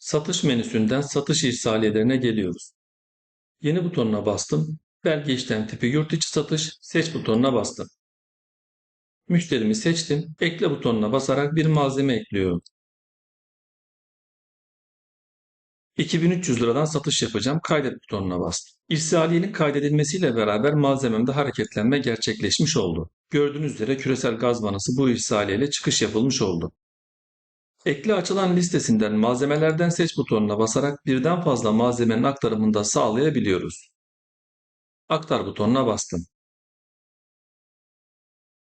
Satış menüsünden satış irsaliyelerine geliyoruz. Yeni butonuna bastım. Belge işlem tipi yurt içi satış seç butonuna bastım. Müşterimi seçtim. Ekle butonuna basarak bir malzeme ekliyorum. 2300 liradan satış yapacağım. Kaydet butonuna bastım. İrsaliyenin kaydedilmesiyle beraber malzememde hareketlenme gerçekleşmiş oldu. Gördüğünüz üzere küresel gaz vanası bu irsaliyeyle çıkış yapılmış oldu. Ekle açılan listesinden malzemelerden seç butonuna basarak birden fazla malzemenin aktarımını da sağlayabiliyoruz. Aktar butonuna bastım.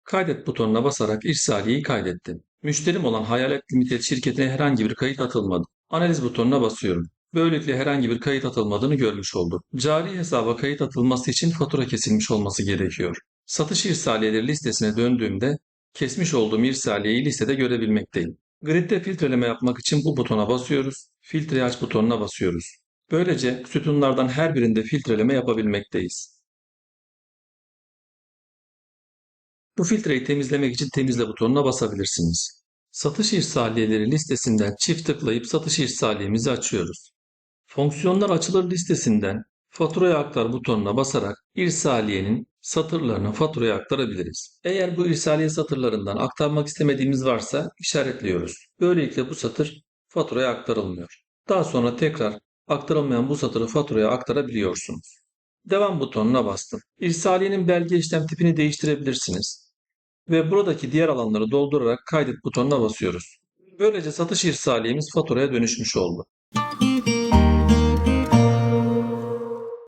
Kaydet butonuna basarak irsaliyeyi kaydettim. Müşterim olan Hayalet Limited şirketine herhangi bir kayıt atılmadı. Analiz butonuna basıyorum. Böylelikle herhangi bir kayıt atılmadığını görmüş olduk. Cari hesaba kayıt atılması için fatura kesilmiş olması gerekiyor. Satış irsaliyeleri listesine döndüğümde kesmiş olduğum irsaliyeyi listede görebilmekteyim. Grid'de filtreleme yapmak için bu butona basıyoruz. Filtreyi aç butonuna basıyoruz. Böylece sütunlardan her birinde filtreleme yapabilmekteyiz. Bu filtreyi temizlemek için temizle butonuna basabilirsiniz. Satış irsaliyeleri listesinden çift tıklayıp satış irsaliyemizi açıyoruz. Fonksiyonlar açılır listesinden faturaya aktar butonuna basarak irsaliyenin satırlarını faturaya aktarabiliriz. Eğer bu irsaliye satırlarından aktarmak istemediğimiz varsa işaretliyoruz. Böylelikle bu satır faturaya aktarılmıyor. Daha sonra tekrar aktarılmayan bu satırı faturaya aktarabiliyorsunuz. Devam butonuna bastım. İrsaliyenin belge işlem tipini değiştirebilirsiniz. Ve buradaki diğer alanları doldurarak kaydet butonuna basıyoruz. Böylece satış irsaliyemiz faturaya dönüşmüş oldu.